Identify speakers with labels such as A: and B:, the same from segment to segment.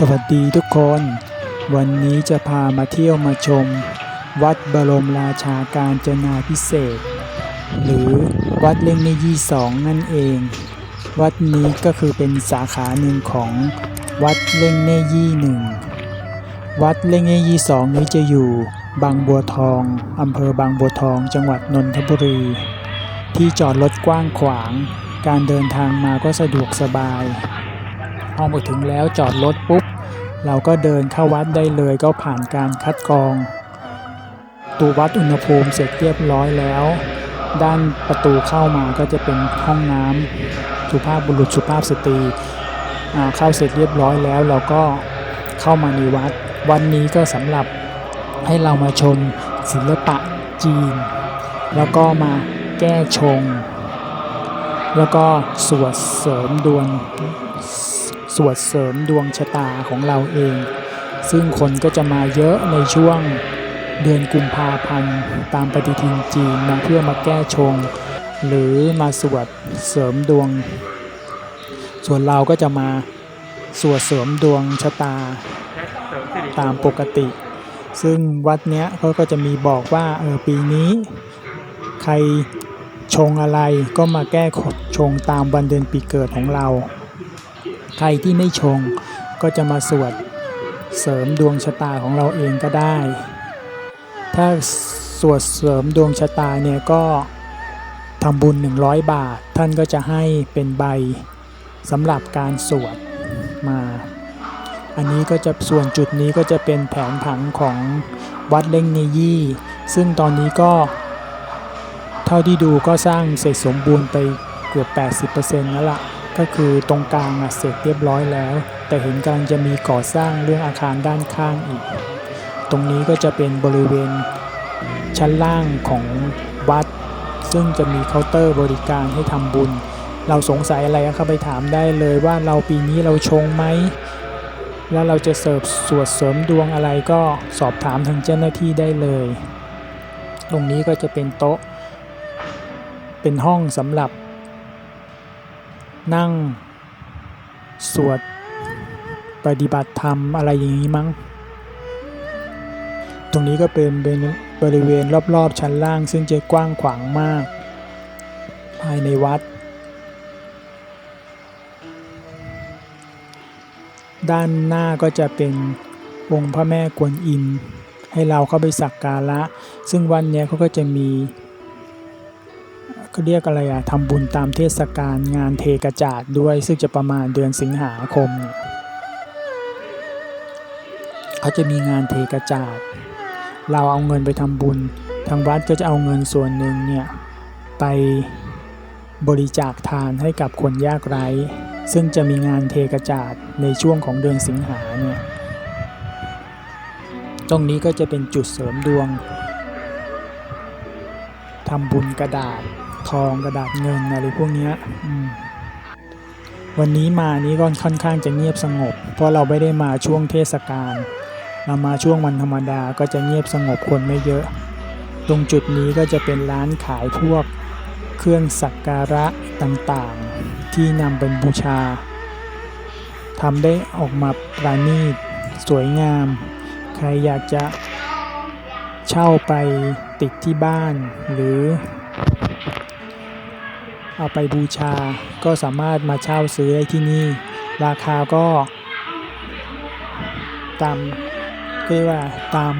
A: สวัสดีทุกคน วันนี้จะพามาเที่ยวมาชม วัดบรมราชาการจนาพิเศษ หรือวัดเล่งในยี่สองนั่นเอง วัดนี้ก็คือเป็นสาขาหนึ่งของวัดเล่งเนยี่หนึ่งวัดเล่งเนยี่สองนี้จะอยู่บางบัวทองอำเภอบางบัวทอง จังหวัดนนทบุรี ที่จอดรถกว้างขวาง การเดินทางมาก็สะดวกสบาย พอมาถึงแล้วจอดรถปุ๊บ เราก็เดินเข้าวัดได้เลยก็ผ่านการคัดกรองตัววัดอุณหภูมิเสร็จเรียบร้อยแล้ว ด้านประตูเข้ามาก็จะเป็นห้องน้ำสุภาพบุรุษสุภาพสตรีเข้าเสร็จเรียบร้อยแล้ว เราก็เข้ามาในวัด วันนี้ก็สำหรับให้เรามาชมศิลปะจีน แล้วก็มาแก้ชง แล้วก็สวดเสริมดวง สวดเสริมดวงชะตาของเราเอง ซึ่งคนก็จะมาเยอะในช่วงเดือนกุมภาพันธ์ตามปฏิทินจีนมาเพื่อมาแก้ชง หรือมาสวดเสริมดวง ส่วนเราก็จะมาสวดเสริมดวงชะตาตามปกติ ซึ่งวัดเนี้ยเขาก็จะมีบอกว่าเออปีนี้ ใครชงอะไรก็มาแก้ชงตามวันเดือนปีเกิดของเรา ใครที่ไม่ชงก็จะมาสวดเสริมดวงชะตาของเราเองก็ได้ ถ้าสวดเสริมดวงชะตาเนี่ยก็ทำบุญ 100 บาท ท่านก็จะให้เป็นใบสำหรับการสวดมา อันนี้ก็จะส่วนจุดนี้ก็จะเป็นแผนผังของวัดเล่งเนยี่ ซึ่งตอนนี้ก็ เท่าที่ดูก็สร้างเสร็จสมบูรณ์ไปเกือบ 80%แล้วล่ะ ก็คือตรงกลางอะเสร็จเรียบร้อยแล้ว แต่เห็นกำลังจะมีก่อสร้างเรื่องอาคารด้านข้างอีก ตรงนี้ก็จะเป็นบริเวณชั้นล่างของวัด ซึ่งจะมีเคาน์เตอร์บริการให้ทำบุญ เราสงสัยอะไรก็เข้าไปถามได้เลยว่าเราปีนี้เราชงไหมแล้วเราจะเสิร์ฟสวดเสริมดวงอะไรก็สอบถามทางเจ้าหน้าที่ได้เลย ตรงนี้ก็จะเป็นโต๊ะ เป็นห้องสำหรับ นั่ง สวดปฏิบัติธรรมอะไรอย่างนี้มั้ง ตรงนี้ก็เป็นเป็นบริเวณรอบๆชั้นล่าง ซึ่งจะกว้างขวางมาก ภายในวัด ด้านหน้าก็จะเป็นองค์พระแม่กวนอิมให้เราเข้าไปสักการะ ซึ่งวันนี้เขาก็จะมี เขาเรียกอะไรอะทำบุญตามเทศกาลงานเทกระจาดด้วย ซึ่งจะประมาณเดือนสิงหาคมเนี่ยเขาจะมีงานเทกระจาด เราเอาเงินไปทำบุญ ทางวัดก็จะเอาเงินส่วนหนึ่งเนี่ย ไปบริจาคทานให้กับคนยากไร้ ซึ่งจะมีงานเทกระจาดในช่วงของเดือนสิงหาเนี่ยตรงนี้ก็จะเป็นจุดเสริมดวงทำบุญกระดาษ ทองกระดาษเงินอะไรพวกเนี้ยวันนี้มานี้ก็ค่อนข้างจะเงียบสงบ เพราะเราไม่ได้มาช่วงเทศกาลเรามาช่วงวันธรรมดาก็จะเงียบสงบคนไม่เยอะ ตรงจุดนี้ก็จะเป็นร้านขายพวกเครื่องสักการะต่างๆ ที่นำเป็นบูชาทำได้ออกมาประณีต สวยงาม ใครอยากจะเช่าไปติดที่บ้านหรือ เอาไปบูชา ก็สามารถมาเช่าซื้อได้ที่นี่ ราคาก็ ตามเรียกว่าตาม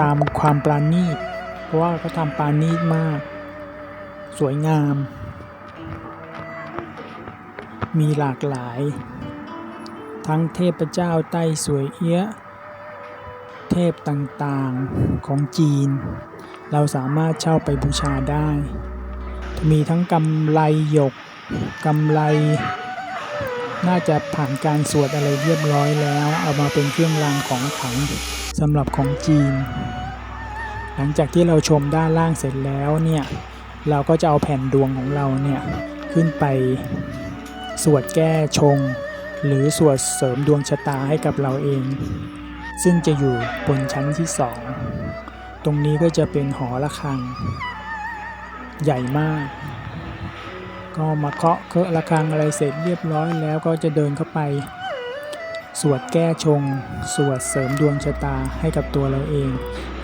A: ตามความปราณีต เพราะว่าเขาทำปราณีตมาก สวยงาม มีหลากหลาย ทั้งเทพเจ้าไต้สวยเอี้ยเทพต่างๆของจีน เราสามารถเช่าไปบูชาได้ มีทั้งกำไลหยกกำไลน่าจะผ่านการสวดอะไรเรียบร้อยแล้ว เอามาเป็นเครื่องรางของขลังสำหรับของจีน หลังจากที่เราชมด้านล่างเสร็จแล้วเนี่ย เราก็จะเอาแผ่นดวงของเราเนี่ย ขึ้นไปสวดแก้ชง หรือสวดเสริมดวงชะตาให้กับเราเอง ซึ่งจะอยู่บนชั้นที่สอง ตรงนี้ก็จะเป็นหอระฆัง ใหญ่มาก ก็มาเคาะเคาะระฆังอะไรเสร็จเรียบร้อยแล้วก็จะเดินเข้าไป สวดแก้ชง สวดเสริมดวงชะตาให้กับตัวเราเอง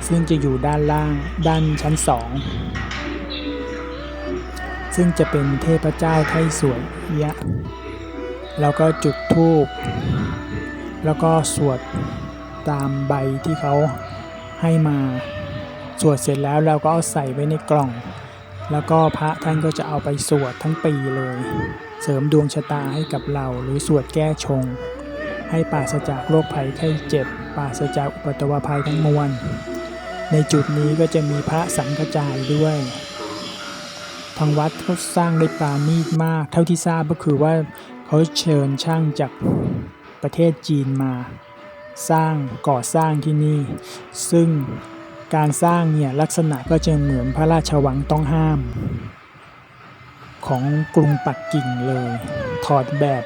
A: ซึ่งจะอยู่ด้านล่างด้านชั้นสองซึ่งจะเป็นเทพเจ้าไทยสวยยะ แล้วก็จุดธูป แล้วก็สวดตามใบที่เขาให้มา สวดเสร็จแล้วเราก็เอาใส่ไว้ในกล่อง แล้วก็พระท่านก็จะเอาไปสวดทั้งปีเลย เสริมดวงชะตาให้กับเราหรือสวดแก้ชง ให้ปราศจากโรคภัยไข้เจ็บปราศจากอุบัติภัยทั้งมวลในจุดนี้ก็จะมีพระสังฆจายด้วย ทางวัดเขาสร้างได้ปราณีตมาก เท่าที่ทราบก็คือว่าเขาเชิญช่างจากประเทศจีนมา สร้างก่อสร้างที่นี่ ซึ่ง การสร้างเนี่ยลักษณะก็จะเหมือนพระราชวังต้องห้าม ของกรุงปักกิ่งเลย ถอดแบบ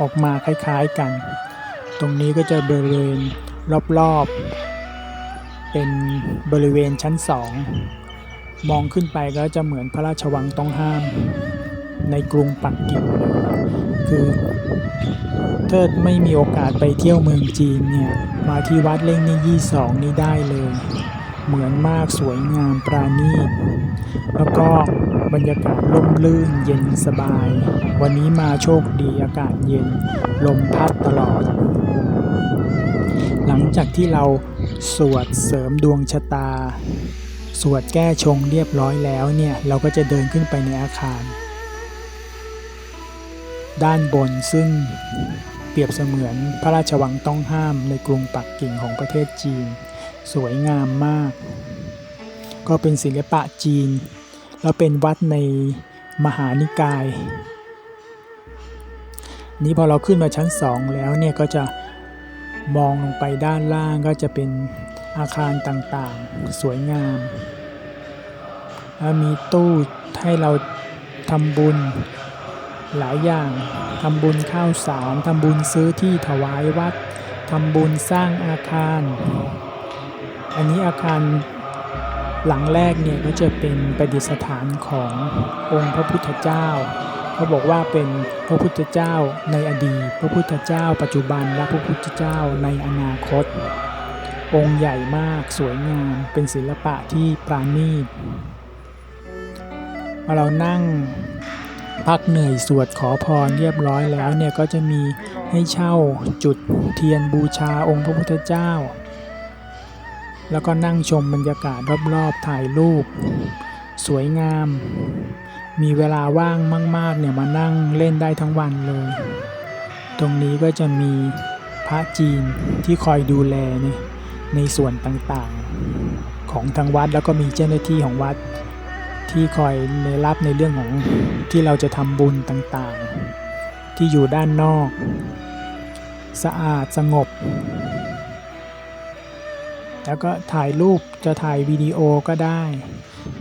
A: ออกมาคล้ายๆกัน ตรงนี้ก็จะบริเวณรอบๆ เป็นบริเวณชั้นสองมองขึ้นไปก็จะเหมือนพระราชวังต้องห้าม ในกรุงปักกิ่งคือถ้าไม่มีโอกาสไปเที่ยวเมืองจีนเนี่ย มาที่วัดเล่งในยี่สองนี้ได้เลย เหมือนมากสวยงามปราณีต แล้วก็บรรยากาศร่มรื่นเย็นสบาย วันนี้มาโชคดีอากาศเย็น ลมพัดตลอด หลังจากที่เราสวดเสริมดวงชะตา สวดแก้ชงเรียบร้อยแล้วเนี่ย เราก็จะเดินขึ้นไปในอาคาร ด้านบนซึ่งเปรียบเสมือนพระราชวังต้องห้ามในกรุงปักกิ่งของประเทศจีน สวยงามมาก ก็เป็นศิลปะจีน แล้วเป็นวัดในมหานิกาย นี้พอเราขึ้นมาชั้นสองแล้วเนี่ยก็จะมองลงไปด้านล่างก็จะเป็นอาคารต่างๆ สวยงามแล้วมีตู้ให้เราทำบุญหลายอย่างทำบุญข้าวสารทำบุญซื้อที่ถวายวัดทำบุญสร้างอาคาร อันนี้อาคารหลังแรกเนี่ยก็จะเป็นประดิษฐานขององค์พระพุทธเจ้าเขาบอกว่าเป็นพระพุทธเจ้าในอดีต พระพุทธเจ้า ปัจจุบันและพระพุทธเจ้าในอนาคต องค์ใหญ่มากสวยงามเป็นศิลปะที่ปราณีตพอเรานั่งพักเหนื่อยสวดขอพรเรียบร้อยแล้วเนี่ยก็จะมีให้เช่าจุดเทียนบูชาองค์พระพุทธเจ้า แล้วก็นั่งชมบรรยากาศรอบๆถ่ายรูป สวยงาม มีเวลาว่างมาก ๆ เนี่ยมานั่งเล่นได้ทั้งวันเลย ตรงนี้ก็จะมีพระจีนที่คอยดูแลในในส่วนต่างๆ ของทางวัดแล้วก็มีเจ้าหน้าที่ของวัดที่คอยในรับในเรื่องของที่เราจะทำบุญต่างๆ ที่อยู่ด้านนอก สะอาดสงบ แล้วก็ถ่ายรูปจะถ่ายวิดีโอก็ได้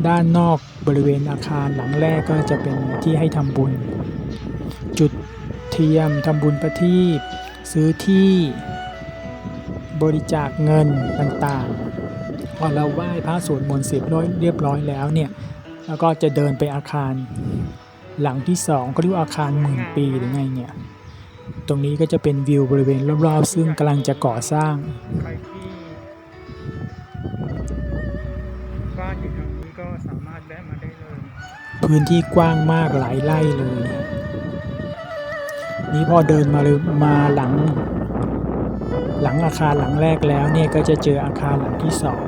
A: ด้านนอกบริเวณอาคารหลังแรกก็จะเป็นที่ให้ทำบุญ จุดเทียมทำบุญประทีปซื้อที่บริจาคเงินต่างๆ พอเราไหว้พระสวดมนต์เสร็จเรียบร้อยแล้วเนี่ยแล้วก็จะเดินไปอาคารหลังที่สองก็เรียกว่าอาคารหมื่นปีหรือไงเนี่ย ตรงนี้ก็จะเป็นวิวบริเวณรอบๆซึ่งกำลังจะก่อสร้าง พื้นที่กว้างมากหลายไร่เลย นี้พอเดินมาเลยมาหลัง หลังอาคารหลังแรกแล้วเนี่ยก็จะเจออาคารหลังที่สอง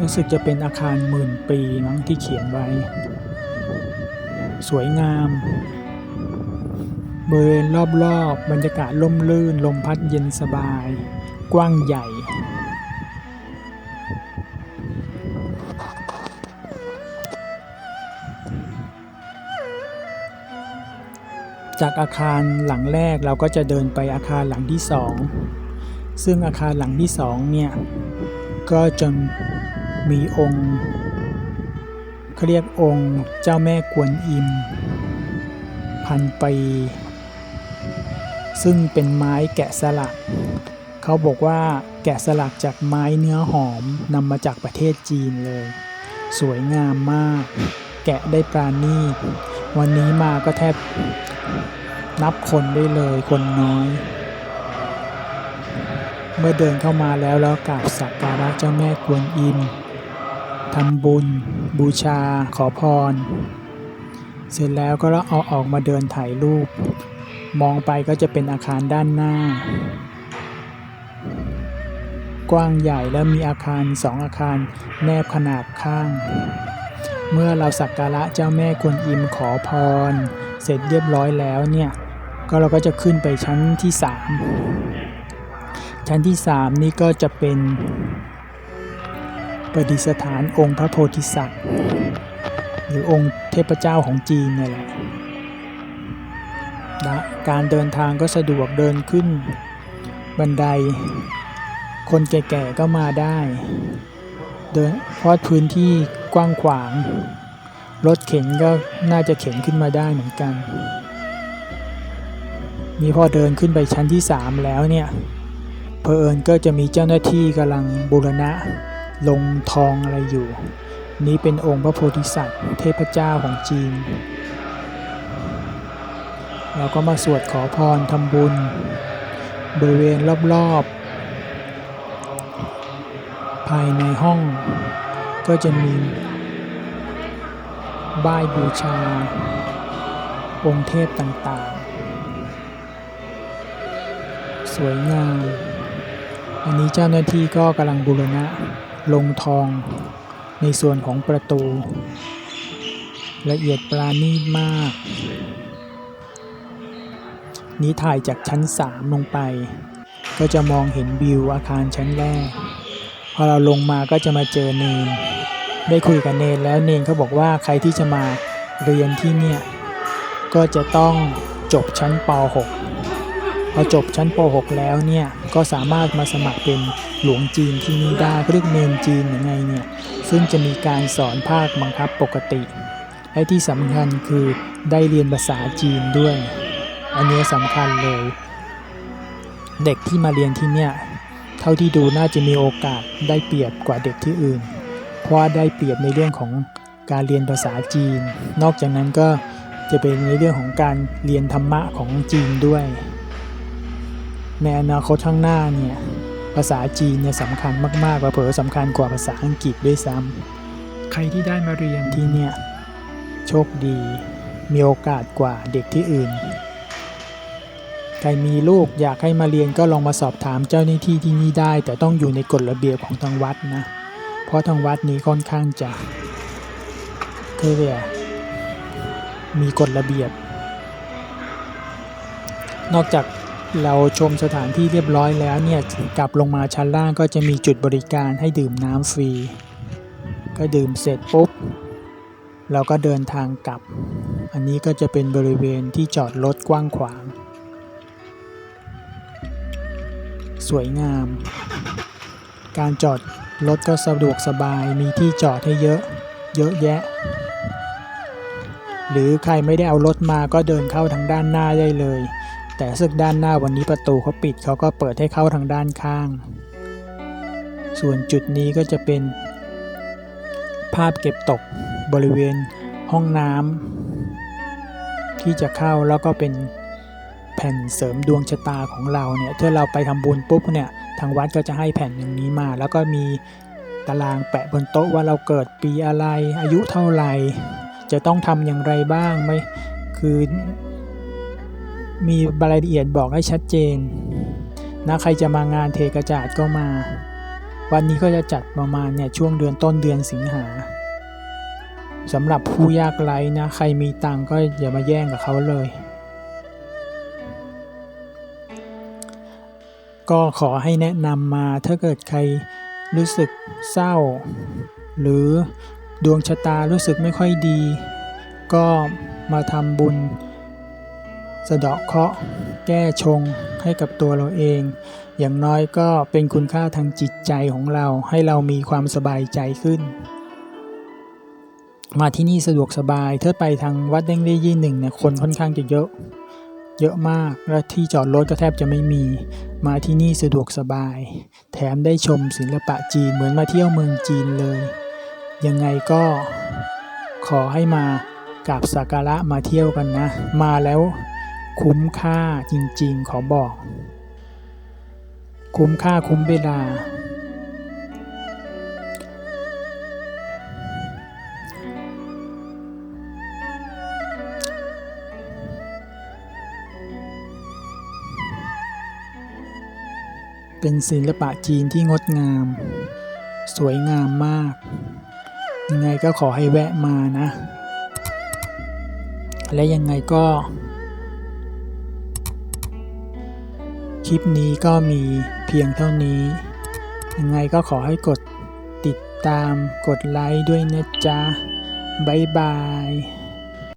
A: รู้สึกจะเป็นอาคารหมื่นปีมั้งที่เขียนไว้ สวยงามบริเวณรอบๆบรรยากาศร่มรื่น ลมพัดเย็นสบาย กว้างใหญ่ จากอาคารหลังแรกเราก็จะเดินไปอาคารหลังที่สองซึ่งอาคารหลังที่สองเนี่ย ก็จะมีองค์เขาเรียกองค์เจ้าแม่กวนอิม พันปี ซึ่งเป็นไม้แกะสลัก เขาบอกว่าแกะสลักจากไม้เนื้อหอมนำมาจากประเทศจีนเลย สวยงามมากแแกะได้ปราณีต วันนี้มาก็แทบนับคนได้เลยคนน้อย เมื่อเดินเข้ามาแล้วแล้วกราบสักการะเจ้าแม่กวนอิมทำบุญ บูชา ขอพร เสร็จแล้วก็แล้วเอาออกมาเดินถ่ายรูป มองไปก็จะเป็นอาคารด้านหน้า กว้างใหญ่และมีอาคารสองอาคารแนบขนาบข้าง เมื่อเราสักการะเจ้าแม่กวนอิมขอพร เสร็จเรียบร้อยแล้วเนี่ยก็เราก็จะขึ้นไปชั้นที่สามชั้นที่สามนี่ก็จะเป็นประดิษฐานองค์พระโพธิสัตว์ หรือองค์เทพเจ้าของจีนเนี่ยแหละนะการเดินทางก็สะดวกเดินขึ้นบันได คนแก่ๆก็มาได้ เดินเพราะพื้นที่ กว้างขวาง รถเข็นก็น่าจะเข็นขึ้นมาได้เหมือนกัน นี่พอเดินขึ้นไปชั้นที่ 3 แล้วเนี่ยเพอเอิญก็จะมีเจ้าหน้าที่กำลังบูรณะ ลงทองอะไรอยู่ นี้เป็นองค์พระโพธิสัตว์ เทพเจ้าของจีน เราก็มาสวดขอพรทำบุญ บริเวณรอบๆ ภายในห้อง ก็จะมีบ้ายบูชา องค์เทพต่างๆ สวยงาม อันนี้เจ้าหน้าที่ก็กำลังบูรณะลงทองในส่วนของประตู ละเอียดปราณีตมาก นี้ถ่ายจากชั้น 3 ลงไป ก็จะมองเห็นวิวอาคารชั้นแรก พอเราลงมาก็จะมาเจอเนน ได้คุยกับเนนแล้วเนนเขาบอกว่าใครที่จะมาเรียนที่เนี่ยก็จะต้องจบชั้นป .6 พอจบชั้นป .6 แล้วเนี่ยก็สามารถมาสมัครเป็นหลวงจีนที่นี่ได้เรียกเนนจีนยังไงเนี่ยซึ่งจะมีการสอนภาคบังคับปกติ และที่สำคัญคือได้เรียนภาษาจีนด้วย อันนี้สำคัญเลย เด็กที่มาเรียนที่เนี่ยเท่าที่ดูน่าจะมีโอกาสได้เปรียบกว่าเด็กที่อื่น ว่าได้เปรียบในเรื่องของการเรียนภาษาจีน นอกจากนั้นก็จะเป็นในเรื่องของการเรียนธรรมะของจีนด้วย ในอนาคตข้างหน้าเนี่ยภาษาจีนเนี่ยสำคัญมากๆกว่าเผลอสำคัญกว่าภาษาอังกฤษด้วยซ้ำ
B: ใครที่ได้มาเรียน
A: ที่เนี่ยโชคดีมีโอกาสกว่าเด็กที่อื่น ใครมีลูกอยากให้มาเรียนก็ลองมาสอบถามเจ้าหน้าที่ที่นี่ได้ แต่ต้องอยู่ในกฎระเบียบของทางวัดนะ เพราะทางวัดนี้ค่อนข้างจะคือเรียมีกฎระเบียบ นอกจากเราชมสถานที่เรียบร้อยแล้วเนี่ยกลับลงมาชั้นล่างก็จะมีจุดบริการให้ดื่มน้ำฟรี ก็ดื่มเสร็จปุ๊บ เราก็เดินทางกลับ อันนี้ก็จะเป็นบริเวณที่จอดรถกว้างขวาง สวยงาม การจอด รถก็สะดวกสบายมีที่จอดให้เยอะเยอะแยะ หรือใครไม่ได้เอารถมาก็เดินเข้าทางด้านหน้าได้เลย แต่ซึ่งด้านหน้าวันนี้ประตูเขาปิดเขาก็เปิดให้เข้าทางด้านข้าง ส่วนจุดนี้ก็จะเป็น ภาพเก็บตกบริเวณห้องน้ำที่จะเข้าแล้วก็เป็นแผ่นเสริมดวงชะตาของเราเนี่ยถ้าเราไปทำบุญปุ๊บเนี่ย ทางวัดก็จะให้แผ่นอย่างนี้มา แล้วก็มีตารางแปะบนโต๊ะว่าเราเกิดปีอะไร อายุเท่าไหร่ จะต้องทำอย่างไรบ้างไม่คือมีรายละเอียดบอกให้ชัดเจนนะใครจะมางานเทกระจาดก็มา วันนี้ก็จะจัดประมาณเนี่ยช่วงเดือนต้นเดือนสิงหาสำหรับผู้ยากไร้นะ ใครมีตังก็อย่ามาแย่งกับเขาเลย ก็ขอให้แนะนำมาถ้าเกิดใครรู้สึกเศร้า หรือดวงชะตารู้สึกไม่ค่อยดี ก็มาทำบุญ สะเดาะเคราะห์แก้ชงให้กับตัวเราเอง อย่างน้อยก็เป็นคุณค่าทางจิตใจของเราให้เรามีความสบายใจขึ้น มาที่นี่สะดวกสบายถ้าไปทางวัดเด้งได้ยี่หนึ่งเนี่ยคนค่อนข้างจะเยอะ เยอะมาก และที่จอดรถก็แทบจะไม่มี มาที่นี่สะดวกสบาย แถมได้ชมศิลปะจีนเหมือนมาเที่ยวเมืองจีนเลย ยังไงก็ขอให้มากราบสักการะมาเที่ยวกันนะ มาแล้วคุ้มค่าจริงๆ ขอบอก คุ้มค่าคุ้มเวลา เป็นศิลปะจีนที่งดงาม สวยงามมาก ยังไงก็ขอให้แวะมานะ และยังไงก็ คลิปนี้ก็มีเพียงเท่านี้ ยังไงก็ขอให้กดติดตามกดไลค์ด้วยนะจ๊ะ บ๊ายบาย